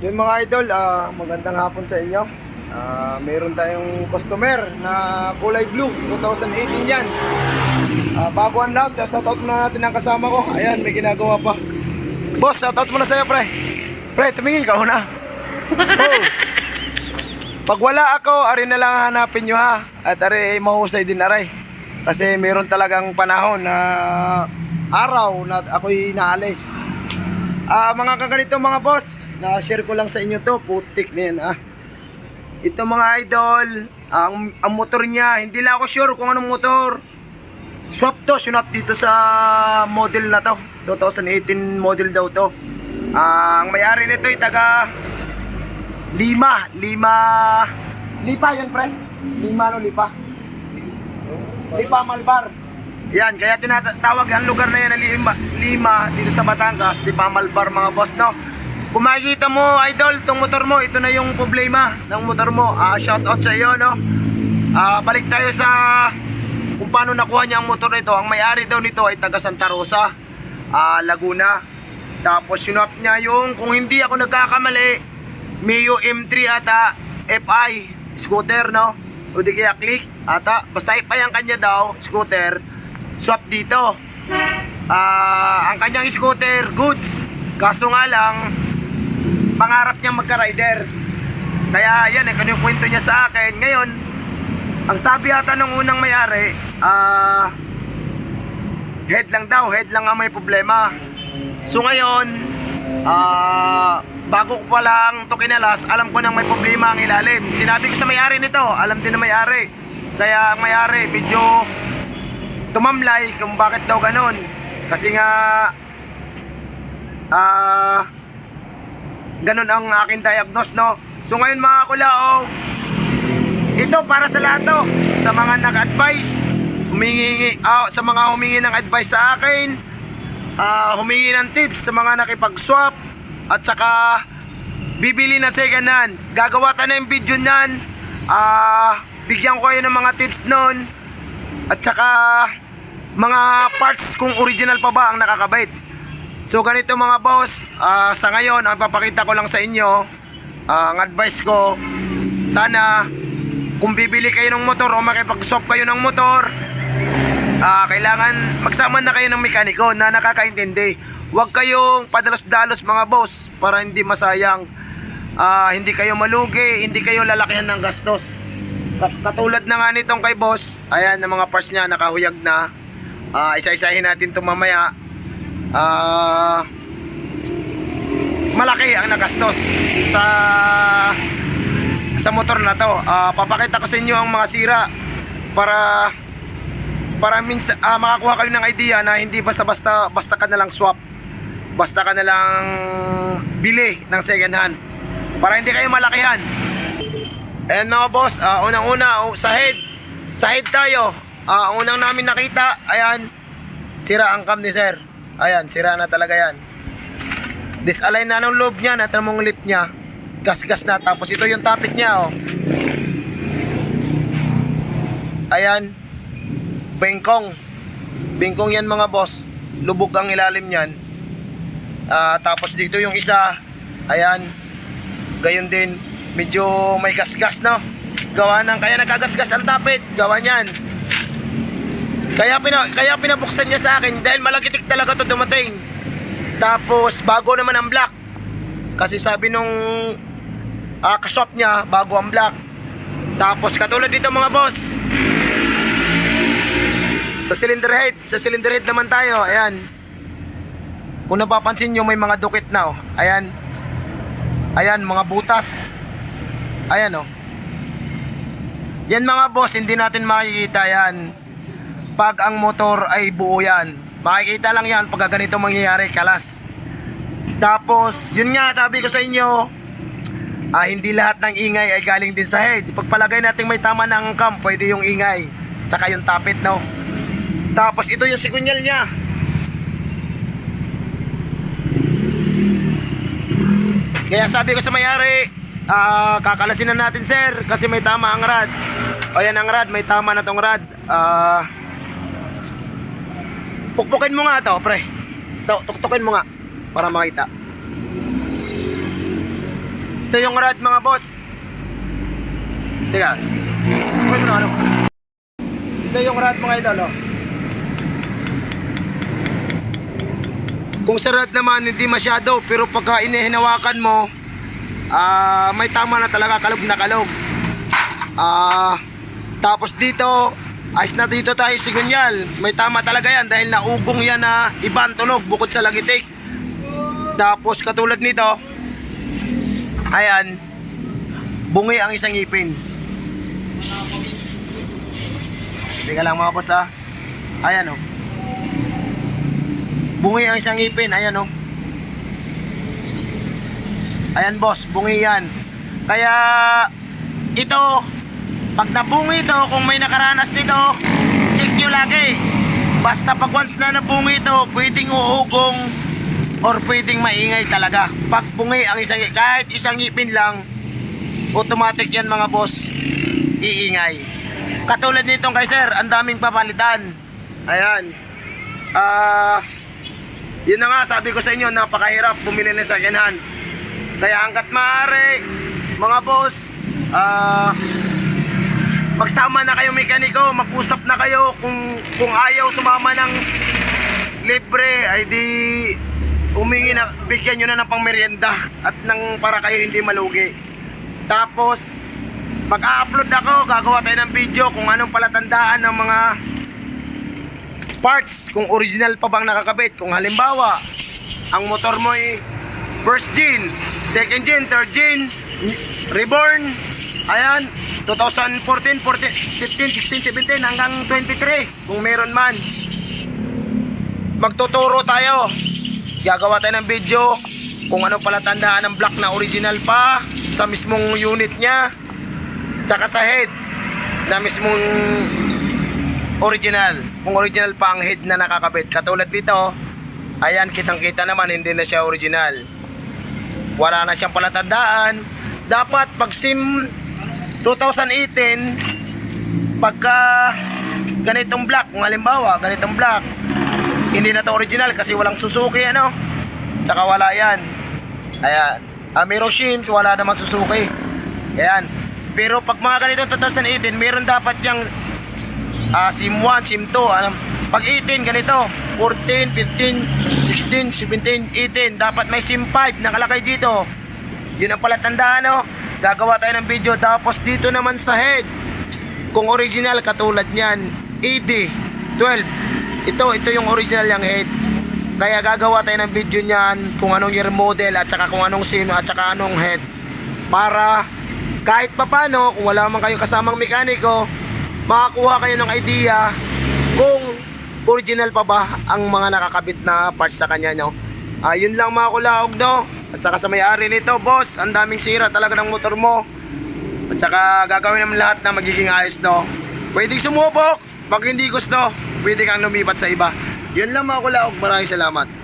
Yung mga idol, ah, magandang hapon sa inyo. Ah, mayroon tayong customer na kulay blue, 2018 yan. Ah, bago ang lahat, shoutout muna natin ang kasama ko. Ayan, may ginagawa pa. Boss, shoutout muna sa'yo, pre. Pre, tumingin ka una. Oh. Pag wala ako, ari na lang hanapin nyo ha. At ari ay mahusay din aray. Kasi meron talagang panahon na araw na ako'y naalis. Ah, mga kaganito mga boss, na-share ko lang sa inyo to, putik na yan ah. Ito mga idol, ang, ang motor niya, hindi lang ako sure kung anong motor. Swap to, swap dito sa model na to. 2018 model daw to. Ah, ang may-ari nito ay taga Lima, Lima. Lipa yan pre. Lima no Lipa. Lipa Malbar. Yan, kaya tinatawag ang lugar na yan na Lima, Lima dito sa Batangas, Lipa Malbar mga boss no. Kung makikita mo, idol, itong motor mo, ito na yung problema ng motor mo. Ah, shout out sa iyo, no? Ah, balik tayo sa kung paano nakuha niya ang motor nito. Ang may-ari daw nito ay taga Santa Rosa, ah, Laguna. Tapos sinop niya yung, kung hindi ako nagkakamali, Mio M3 ata, FI, scooter, no? O di kaya click, ata. Basta FI ang kanya daw, scooter. Swap dito. Ah, ang kanyang scooter, goods. Kaso nga lang, pangarap niya magka-rider. Kaya yan, eh, kanya yung kwento niya sa akin. Ngayon, ang sabi ata ng unang may-ari, ah, head lang daw, head lang ang may problema. So ngayon, ah, bago ko pa lang to kinalas, alam ko nang may problema ang ilalim. Sinabi ko sa may-ari nito, alam din na may-ari. Kaya ang may-ari, medyo tumamlay kung bakit daw ganun. Kasi nga, ah, ganun ang aking diagnose, no? So ngayon mga kulaog, ito para sa lahat to, sa mga nag-advise, humingi, ah, sa mga humingi ng advice sa akin, ah, humingi ng tips sa mga nakipag-swap, at saka bibili na second hand. Gagawa tayo ng video niyan, ah, bigyan ko kayo ng mga tips nun, at saka mga parts kung original pa ba ang nakakabit. So ganito mga boss, ah, sa ngayon ang papakita ko lang sa inyo, ah, ang advice ko, sana kung bibili kayo ng motor o makipag-swap kayo ng motor, ah, kailangan magsama na kayo ng mekaniko na nakakaintindi. Huwag kayong padalos-dalos mga boss para hindi masayang, ah, hindi kayo malugi, hindi kayo lalakihan ng gastos. Kat- Katulad na nga nitong kay boss, ayan ang mga parts niya nakahuyag na. Ah, isa-isahin natin itong mamaya. Ah, malaki ang nagastos sa sa motor na to. Ah, papakita ko sa inyo ang mga sira para para minsan ah, makakuha kayo ng idea na hindi basta-basta basta ka na lang swap. Basta ka na lang bili ng second hand. Para hindi kayo malakihan. Ayan mga boss, ah, unang-una oh, sa head. Sa head tayo. Ang unang namin nakita, ayan, sira ang cam ni sir. Ayan, sira na talaga yan. Disalign na ng loob niya, at mong lip niya. Gas-gas na. Tapos ito yung topic niya, oh. Ayan. Bengkong. Bengkong yan mga boss. Lubog ang ilalim niyan. Ah, tapos dito yung isa. Ayan. Gayon din. Medyo may gas-gas, no? Gawa ng, kaya nagkagasgas ang tapit. Gawa niyan. Kaya, pina, kaya pinabuksan niya sa akin dahil malagitik talaga to dumating. Tapos bago naman ang black. Kasi sabi nung ah, kaswap niya, bago ang black. Tapos katulad dito mga boss. Sa cylinder head, sa cylinder head naman tayo, ayan. Kung napapansin nyo, may mga dukit na, oh. Ayan. Ayan, mga butas. Ayan, oh. Yan mga boss, hindi natin makikita yan. Pag ang motor ay buo yan. Makikita lang yan pag ganito mangyayari, kalas. Tapos, yun nga, sabi ko sa inyo, ah, hindi lahat ng ingay ay galing din sa head. Pagpalagay natin may tama ng cam, pwede yung ingay. Tsaka yung tapit, no? Tapos, ito yung sigunyal niya. Kaya sabi ko sa mayari, ah, kakalasin na natin sir kasi may tama ang rad. O yan ang rad, may tama na tong rad. Ah, pukpukin mo nga to, pre. Tuktukin mo nga para makita. Ito yung rad mga boss. Teka. Wait mo ano. Ito yung rad mga idol. Oh. Kung sa rad naman hindi masyado pero pagka inihinawakan mo ah may tama na talaga kalog na kalog. Ah tapos dito ayos na dito tayo sigunyal. May tama talaga yan dahil naugong yan na ibang tunog bukod sa lagitik. Tapos katulad nito ayan bungi ang isang ngipin. Teka lang mga boss ah. Ayan oh. Bungi ang isang ngipin, ayan oh. Ayan boss, bungi yan. Kaya ito, pag nabungi ito, kung may nakaranas nito, check nyo lagi. Basta pag once na nabungi ito, pwedeng uugong or pwedeng maingay talaga. Pag bungi ang isang kahit isang ngipin lang, automatic yan mga boss, iingay. Katulad nitong kay sir, ang daming papalitan. Ayan. Ah, yun na nga, sabi ko sa inyo, napakahirap bumili ng second hand. Kaya hanggat maaari, mga boss, ah, magsama na kayo mekaniko, mag-usap na kayo. Kung kung ayaw sumama ng libre ay di umingi na bigyan nyo na ng pangmeryenda at nang para kayo hindi malugi. Tapos mag-a-upload ako, gagawa tayo ng video kung anong palatandaan ng mga parts. Kung original pa bang nakakabit. Kung halimbawa ang motor mo ay first gen second gen third gen reborn ayan 2014 14 15 16 17 hanggang 23 kung meron man magtuturo tayo gagawa tayo ng video kung ano pala tandaan ng block na original pa sa mismong unit niya tsaka sa head na mismong original. Kung original pa ang head na nakakabit. Katulad dito, ayan, kitang-kita naman, hindi na siya original. Wala na siyang palatandaan. Dapat pag SIM 2018, pagka ganitong block, kung halimbawa, ganitong block, hindi na to original kasi walang Suzuki, ano? Tsaka wala yan. Ayan. Ah, SIMs, wala namang Suzuki. Ayan. Pero pag mga ganitong 2018, meron dapat yung ah SIM 1, SIM 2, ano, pag 18 ganito, 14, 15, 16, 17, 18, dapat may SIM 5 nakalagay dito. Yun ang palatandaan, no? Gagawa tayo ng video tapos dito naman sa head. Kung original katulad niyan, ED 12. Ito, ito yung original yung head. Kaya gagawa tayo ng video niyan kung anong year model at saka kung anong SIM at saka anong head. Para kahit papano, kung wala man kayo kasamang mekaniko, makakuha kayo ng idea kung original pa ba ang mga nakakabit na parts sa kanya nyo. Ah, yun lang mga kulaog no. At saka sa may-ari nito, boss, ang daming sira talaga ng motor mo. At saka gagawin naman lahat na magiging ayos no. Pwedeng sumubok. Pag hindi gusto, pwede kang lumipat sa iba. Yun lang mga kulaog. Maraming salamat.